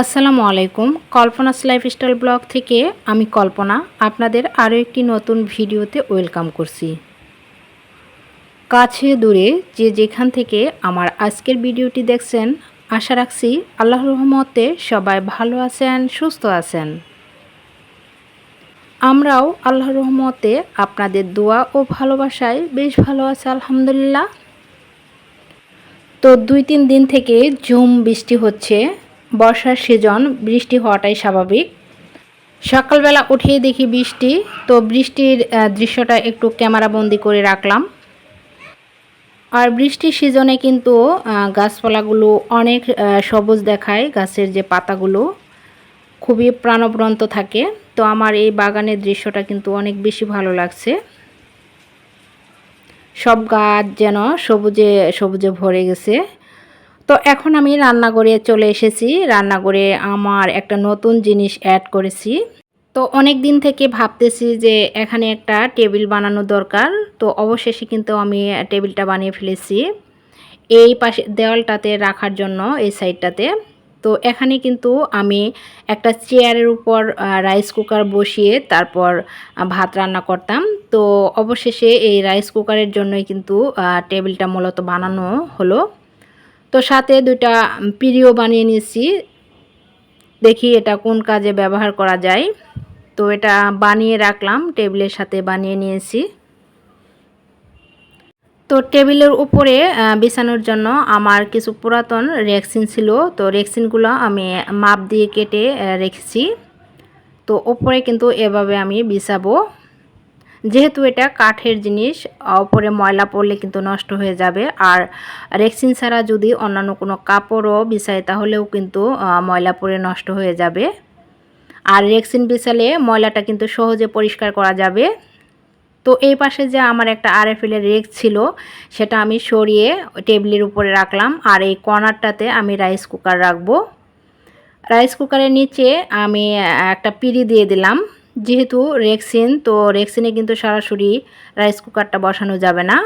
আসসালামু আলাইকুম। কল্পনাস lifestyle blog থেকে আমি কল্পনা আপনাদের আরও একটি নতুন ভিডিওতে ওয়েলকাম করছি। কাছে দূরে যে যেখান থেকে আমার আজকের ভিডিওটি দেখছেন, আশা রাখছি আল্লাহর রহমতে সবাই ভালো আছেন, সুস্থ আছেন। আমরাও আল্লাহর রহমতে আপনাদের দোয়া ও ভালোবাসায় বেশ ভালো আছে, আলহামদুলিল্লাহ। তো দুই তিন দিন থেকে ঝুম বৃষ্টি হচ্ছে। বর্ষার সিজন বৃষ্টি হওয়াটাই স্বাভাবিক। সকালবেলা উঠিয়ে দেখি বৃষ্টি, তো বৃষ্টির দৃশ্যটা একটু ক্যামেরাবন্দি করে রাখলাম। আর বৃষ্টির সিজনে কিন্তু গাছপালাগুলো অনেক সবুজ দেখায়, গাছের যে পাতাগুলো খুবই প্রাণবন্ত থাকে। তো আমার এই বাগানের দৃশ্যটা কিন্তু অনেক বেশি ভালো লাগছে। সব গাছ যেন সবুজে সবুজে ভরে গেছে। তো এখন আমি রান্নাঘরে চলে এসেছি। রান্নাঘরে আমার একটা নতুন জিনিস অ্যাড করেছি। তো অনেক দিন থেকে ভাবতেছি যে এখানে একটা টেবিল বানানো দরকার। তো অবশেষে কিন্তু আমি টেবিলটা বানিয়ে ফেলেছি। এই পাশে দেওয়ালটাতে রাখার জন্য, এই সাইডটাতে তো এখানে কিন্তু আমি একটা চেয়ারের উপর রাইস কুকার বসিয়ে তারপর ভাত রান্না করতাম। তো অবশেষে এই রাইস কুকারের জন্যই কিন্তু টেবিলটা মূলত বানানো হলো। তো সাথে দুইটা পিরিও বানিয়ে নিয়েছি। দেখি এটা কোন কাজে ব্যবহার করা যায়। তো এটা বানিয়ে রাখলাম, টেবিলের সাথে বানিয়ে নিয়েছি। তো টেবিলের উপরে বিছানোর জন্য আমার কিছু পুরাতন রেক্সিন ছিল। তো রেক্সিনগুলো আমি মাপ দিয়ে কেটে রেখেছি। তো ওপরে কিন্তু এভাবে আমি বিছাবো। যেহেতু এটা কাঠের জিনিস, ওপরে ময়লা পড়লে কিন্তু নষ্ট হয়ে যাবে। আর রেক্সিন ছাড়া যদি অন্যান্য কোনো কাপড়ও বিছাই তাহলেও কিন্তু ময়লা পড়ে নষ্ট হয়ে যাবে। আর রেক্সিন বিছালে ময়লাটা কিন্তু সহজে পরিষ্কার করা যাবে। তো এই পাশে যে আমার একটা আরএফএলের রেক ছিল, সেটা আমি সরিয়ে টেবিলের উপরে রাখলাম। আর এই কর্নারটাতে আমি রাইস কুকার রাখব। রাইস কুকারের নিচে আমি একটা পিড়ি দিয়ে দিলাম। যেহেতু রেক্সিন, তো রেক্সিনে কিন্তু সরাসরি রাইস কুকারটা বসানো যাবে না।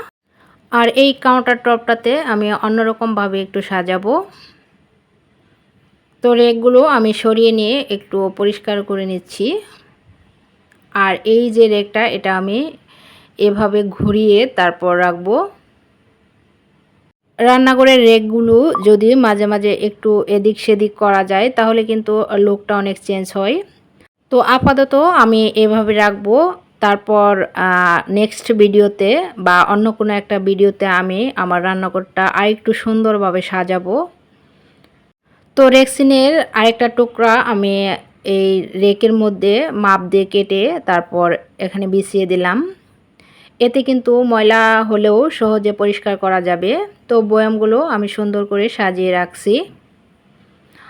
আর এই কাউন্টার টপটাতে আমি অন্যরকমভাবে একটু সাজাবো। তো রেকগুলো আমি সরিয়ে নিয়ে একটু পরিষ্কার করে নিচ্ছি। আর এই যে রেকটা, এটা আমি এভাবে ঘুরিয়ে তারপর রাখব। রান্নাঘরের রেকগুলো যদি মাঝে মাঝে একটু এদিক সেদিক করা যায়, তাহলে কিন্তু লুকটা অনেক চেঞ্জ হয়। তো আপাতত আমি এভাবে রাখব। তারপর নেক্সট ভিডিওতে বা অন্য কোনো একটা ভিডিওতে আমি আমার রান্নাঘরটা আরেকটু সুন্দরভাবে সাজাবো। তো রেক্সিনের আরেকটা টুকরা আমি এই রেকের মধ্যে মাপ দিয়ে কেটে তারপর এখানে বিছিয়ে দিলাম। এতে কিন্তু ময়লা হলেও সহজে পরিষ্কার করা যাবে। তো বয়ামগুলো আমি সুন্দর করে সাজিয়ে রাখছি।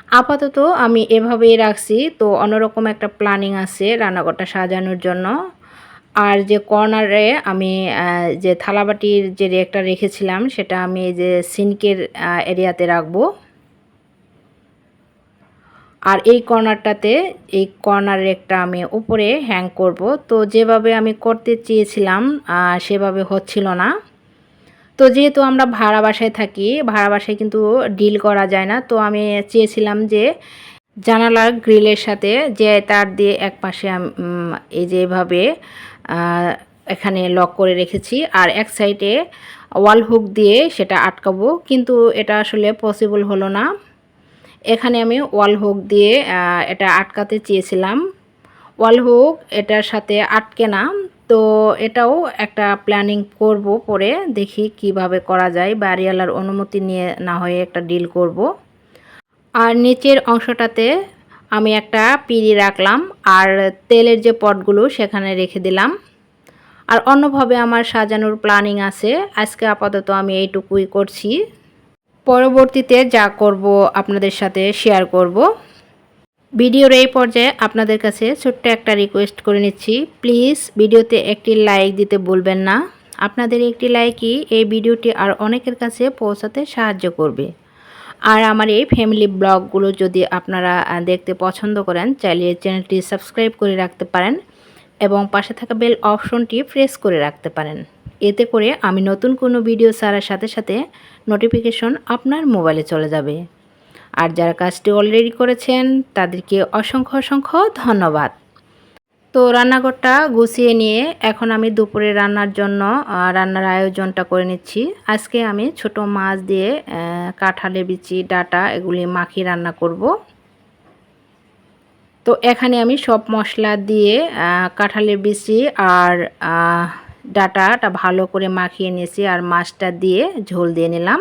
আপাতত আমি এভাবেই রাখছি। তো অন্যরকম একটা প্ল্যানিং আছে রান্নাঘরটা সাজানোর জন্য। আর যে কর্নারে আমি যে থালাবাটির যে রেকটা রেখেছিলাম, সেটা আমি যে সিনকের এরিয়াতে রাখব। আর এই কর্নারটাতে এই কর্নার রেকটা আমি উপরে হ্যাং করব। তো যেভাবে আমি করতে চেয়েছিলাম সেভাবে হচ্ছিল না। তো যেহেতু আমরা ভাড়া বাসায় থাকি, ভাড়া বাসায় কিন্তু ডিল করা যায় না। তো আমি চেয়েছিলাম যে জানালার গ্রিলের সাথে যে তার দিয়ে এক পাশে এই যে এভাবে এখানে লক করে রেখেছি। আর এক সাইডে ওয়াল হুক দিয়ে সেটা আটকাবো। কিন্তু এটা আসলে পসিবল হলো না। এখানে আমি ওয়াল হুক দিয়ে এটা আটকাতে চেয়েছিলাম। ওয়াল হুক এটার সাথে আটকে না। তো এটাও একটা প্ল্যানিং করব পরে দেখি কীভাবে করা যায়, বাড়িওয়ালার অনুমতি নিয়ে না হয়ে একটা ডিল করব। আর নিচের অংশটাতে আমি একটা পিড়ি রাখলাম আর তেলের যে পটগুলো সেখানে রেখে দিলাম। আর অন্যভাবে আমার সাজানোর প্ল্যানিং আছে, আজকে আপাতত আমি এইটুকুই করছি। পরবর্তীতে যা করব আপনাদের সাথে শেয়ার করব। ভিডিওর এই পর্যায়ে আপনাদের কাছে ছোট্ট একটা রিকোয়েস্ট করে নিচ্ছি। প্লিজ ভিডিওতে একটি লাইক দিতে বলবেন না। আপনাদের একটি লাইকই এই ভিডিওটি আর অনেকের কাছে পৌঁছাতে সাহায্য করবে। আর আমার এই ফ্যামিলি ব্লগগুলো যদি আপনারা দেখতে পছন্দ করেন, চাইলে চ্যানেলটি সাবস্ক্রাইব করে রাখতে পারেন এবং পাশে থাকা বেল অপশনটি প্রেস করে রাখতে পারেন। এতে করে আমি নতুন কোনো ভিডিও ছাড়ার সাথে সাথে নোটিফিকেশন আপনার মোবাইলে চলে যাবে। আর যারা কাজটি অলরেডি করেছেন তাদেরকে অসংখ্য অসংখ্য ধন্যবাদ। তো রান্নাঘরটা গুছিয়ে নিয়ে এখন আমি দুপুরে রান্নার জন্য রান্নার আয়োজনটা করে নিচ্ছি। আজকে আমি ছোট মাছ দিয়ে আহ, কাঁঠালের বিচি ডাটা এগুলি মাখিয়ে রান্না করব। তো এখানে আমি সব মশলা দিয়ে কাঁঠালের বিচি আর ডাটাটা ভালো করে মাখিয়ে নিয়েছি আর মাছটা দিয়ে ঝোল দিয়ে নিলাম।